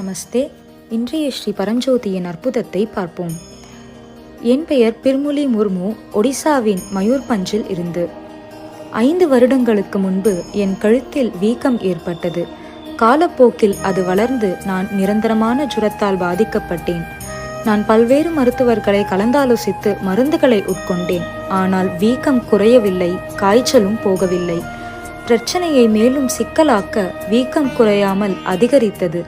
நமஸ்தே. இன்றைய ஸ்ரீ பரஞ்சோதியின் அற்புதத்தை பார்ப்போம். என் பெயர் பிர்முலி முர்மு ஒடிசாவின் மயூர்பஞ்சில் இருந்து. ஐந்து வருடங்களுக்கு முன்பு என் கழுத்தில் வீக்கம் ஏற்பட்டது. காலப்போக்கில் அது வளர்ந்து நான் நிரந்தரமான ஜுரத்தால் பாதிக்கப்பட்டேன். நான் பல்வேறு மருத்துவர்களை கலந்தாலோசித்து மருந்துகளை உட்கொண்டேன். ஆனால் வீக்கம் குறையவில்லை காய்ச்சலும் போகவில்லை. பிரச்சனையை மேலும் சிக்கலாக்க வீக்கம் குறையாமல் அதிகரித்தது.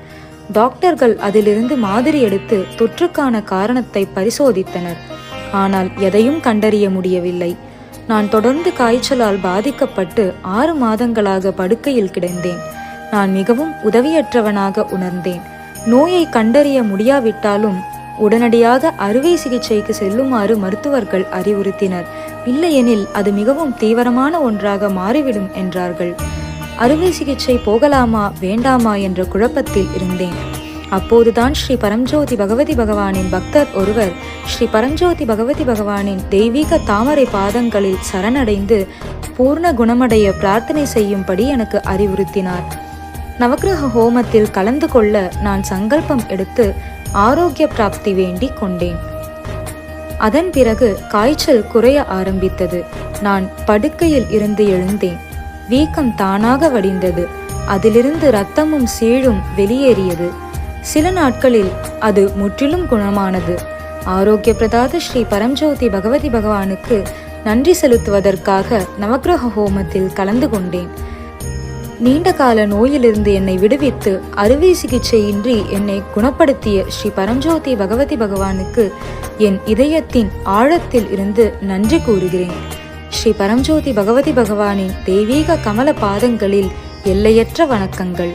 டாக்டர்கள் அதிலிருந்து மாதிரி எடுத்து தொற்றுக்கான காரணத்தை பரிசோதித்தனர். ஆனால் எதையும் கண்டறிய முடியவில்லை. நான் தொடர்ந்து காய்ச்சலால் பாதிக்கப்பட்டு ஆறு மாதங்களாக படுக்கையில் கிடந்தேன். நான் மிகவும் உதவியற்றவனாக உணர்ந்தேன். நோயை கண்டறிய முடியாவிட்டாலும் உடனடியாக அறுவை சிகிச்சைக்கு செல்லுமாறு மருத்துவர்கள் அறிவுறுத்தினர். இல்லையெனில் அது மிகவும் தீவிரமான ஒன்றாக மாறிவிடும் என்றார்கள். அறுவை சிகிச்சை போகலாமா வேண்டாமா என்ற குழப்பத்தில் இருந்தேன். அப்போதுதான் ஸ்ரீ பரஞ்சோதி பகவதி பகவானின் பக்தர் ஒருவர் ஸ்ரீ பரஞ்சோதி பகவதி பகவானின் தெய்வீக தாமரை பாதங்களில் சரணடைந்து பூர்ண குணமடைய பிரார்த்தனை செய்யும்படி எனக்கு அறிவுறுத்தினார். நவக்கிரக ஹோமத்தில் கலந்து கொள்ள நான் சங்கல்பம் எடுத்து ஆரோக்கிய பிராப்தி வேண்டி கொண்டேன். அதன் பிறகு காய்ச்சல் குறைய ஆரம்பித்தது. நான் படுக்கையில் இருந்து எழுந்தேன். வீக்கம் தானாக வடிந்தது. அதிலிருந்து இரத்தமும் சீழும் வெளியேறியது. சில நாட்களில் அது முற்றிலும் குணமானது. ஆரோக்கிய பிரதாத ஸ்ரீ பரஞ்சோதி பகவதி பகவானுக்கு நன்றி செலுத்துவதற்காக நவக்கிரக ஹோமத்தில் கலந்து கொண்டேன். நீண்ட கால நோயிலிருந்து என்னை விடுவித்து அறுவை சிகிச்சையின்றி என்னை குணப்படுத்திய ஸ்ரீ பரஞ்சோதி பகவதி பகவானுக்கு என் இதயத்தின் ஆழத்தில் இருந்து நன்றி கூறுகிறேன். ஸ்ரீ பரம்ஜோதி பகவதி பகவானின் தெய்வீக கமல பாதங்களில் எல்லையற்ற வணக்கங்கள்.